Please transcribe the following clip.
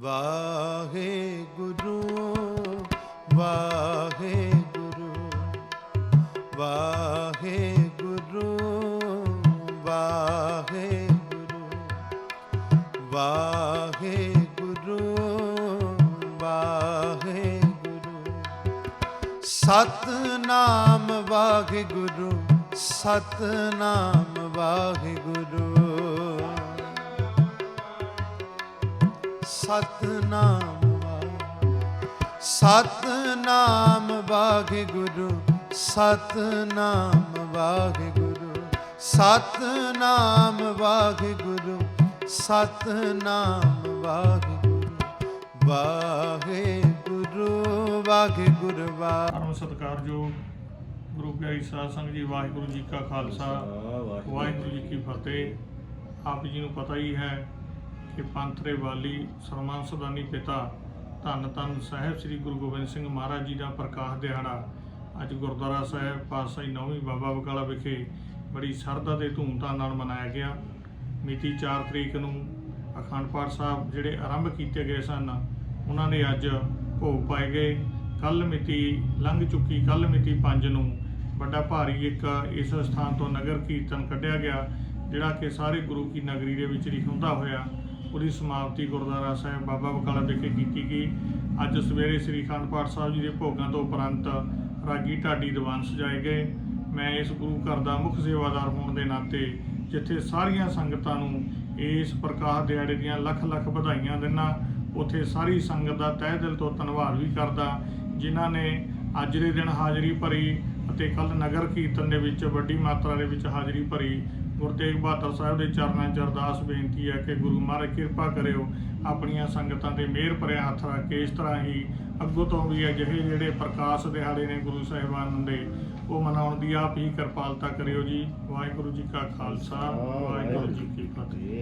ਵਾਹੇ ਗੁਰੂ ਵਾਹੇ ਗੁਰੂ ਵਾਹੇ ਗੁਰੂ ਵਾਹੇ ਗੁਰੂ ਵਾਹੇ ਗੁਰੂ ਵਾਹੇ ਗੁਰੂ ਸਤਨਾਮ ਵਾਹਿਗੁਰੂ ਸਤਨਾਮ ਵਾਹਿਗੁਰੂ। ਸਤਨਾਮ ਸਤਨਾਮ ਵਾਹਿਗੁਰੂ ਸਤਨਾਮ ਵਾਹਿਗੁਰੂ ਸਤਨਾਮ ਵਾਹਿਗੁਰੂ ਸਤਨਾਮ ਵਾਹਿਗੁਰੂ ਵਾਹਿਗੁਰੂ ਵਾਹਿਗੁਰੂ ਵਾਹਿ। ਪਰਮ ਸਤਿਕਾਰਯੋਗ ਗੁਰੂ ਪਿਆਰੀ ਸਾਧ ਸੰਗਤ ਜੀ ਵਾਹਿਗੁਰੂ ਜੀ ਕਾ ਖਾਲਸਾ ਵਾਹਿਗੁਰੂ ਜੀ ਕੀ ਫਤਿਹ। ਆਪ ਜੀ ਨੂੰ ਪਤਾ ਹੀ ਹੈ ਕਿ ਪੰਥਰੇ ਵਾਲੀ ਸਰਮਾਨ ਸਦਾਨੀ ਪਿਤਾ ਧੰਨ ਧੰਨ ਸਾਹਿਬ ਸ੍ਰੀ ਗੁਰੂ ਗੋਬਿੰਦ ਸਿੰਘ ਮਹਾਰਾਜ ਜੀ ਦਾ ਪ੍ਰਕਾਸ਼ ਦਿਹਾੜਾ। ਅੱਜ ਗੁਰਦੁਆਰਾ ਸਾਹਿਬ ਪਾਤਸ਼ਾਹੀ ਨੌਵੀਂ ਬਾਬਾ ਬਕਾਲਾ ਵਿਖੇ ਬੜੀ ਸ਼ਰਧਾ ਤੇ ਧੂਮਧਾਮ ਨਾਲ ਮਨਾਇਆ ਗਿਆ। ਮਿਤੀ 4 ਤਰੀਕ ਨੂੰ ਅਖੰਡ ਪਾਠ ਸਾਹਿਬ ਜਿਹੜੇ ਆਰੰਭ ਕੀਤੇ ਗਏ ਸਨ, ਉਹਨਾਂ ਨੇ ਅੱਜ ਭੋਗ ਪਾਏ ਗਏ। ਕੱਲ ਮਿਤੀ ਲੰਘ ਚੁੱਕੀ ਕੱਲ ਮਿਤੀ 5 ਨੂੰ ਵੱਡਾ ਭਾਰੀ ਇੱਕ ਇਸ ਸਥਾਨ ਤੋਂ ਨਗਰ ਕੀਰਤਨ ਕੱਢਿਆ ਗਿਆ, ਜਿਹੜਾ ਕਿ ਸਾਰੇ ਗੁਰੂ ਕੀ ਨਗਰੀ ਦੇ ਵਿੱਚ ਰਿਖਾਉਂਦਾ ਹੋਇਆ। ਉਹਦੀ ਸਮਾਪਤੀ ਗੁਰਦੁਆਰਾ ਸਾਹਿਬ ਬਾਬਾ ਬਕਾਲਾ ਵਿਖੇ ਕੀਤੀ ਗਈ। ਅੱਜ ਸਵੇਰੇ ਸ੍ਰੀ ਅਖੰਡ ਪਾਠ ਸਾਹਿਬ ਜੀ ਦੇ ਭੋਗਾਂ ਤੋਂ ਉਪਰੰਤ ਰਾਗੀ ਢਾਡੀ ਦੀਵਾਨ ਸਜਾਏ ਗਏ। ਮੈਂ ਇਸ ਗੁਰੂ ਘਰ ਦਾ ਮੁੱਖ ਸੇਵਾਦਾਰ ਹੋਣ ਦੇ ਨਾਤੇ ਜਿੱਥੇ ਸਾਰੀਆਂ ਸੰਗਤਾਂ ਨੂੰ ਇਸ ਪ੍ਰਕਾਸ਼ ਦਿਹਾੜੇ ਦੀਆਂ ਲੱਖ ਲੱਖ ਵਧਾਈਆਂ ਦਿੰਦਾ ਉੱਥੇ ਸਾਰੀ ਸੰਗਤ ਦਾ ਤਹਿ ਦਿਲ ਤੋਂ ਧੰਨਵਾਦ ਵੀ ਕਰਦਾ, ਜਿਨ੍ਹਾਂ ਨੇ ਅੱਜ ਦੇ ਦਿਨ ਹਾਜ਼ਰੀ ਭਰੀ ਅਤੇ ਕੱਲ ਨਗਰ ਕੀਰਤਨ ਦੇ ਵਿੱਚ ਵੱਡੀ ਮਾਤਰਾ ਦੇ ਵਿੱਚ ਹਾਜ਼ਰੀ ਭਰੀ ਗੁਰੂ ਤੇਗ ਬਹਾਦਰ ਸਾਹਿਬ ਦੇ ਚਰਨਾਂ 'ਚ ਅਰਦਾਸ ਬੇਨਤੀ ਹੈ ਕਿ ਗੁਰੂ ਮਹਾਰਾਜ ਕਿਰਪਾ ਕਰਿਓ ਆਪਣੀਆਂ ਸੰਗਤਾਂ ਤੇ ਮਿਹਰ ਭਰਿਆ ਹੱਥ ਰੱਖ। ਕੇ ਇਸ ਤਰ੍ਹਾਂ ਹੀ ਅੱਗੋਂ ਤੋਂ ਵੀ ਅਜਿਹੇ ਜਿਹੜੇ ਪ੍ਰਕਾਸ਼ ਦਿਹਾੜੇ ਨੇ ਗੁਰੂ ਸਾਹਿਬਾਨ ਦੇ ਉਹ ਮਨਾਉਣ ਦੀ ਆਪ ਹੀ ਕਿਰਪਾਲਤਾ ਕਰਿਓ ਜੀ। ਵਾਹਿਗੁਰੂ ਜੀ ਕਾ ਖਾਲਸਾ ਵਾਹਿਗੁਰੂ ਜੀ ਕੀ ਫਤਿਹ।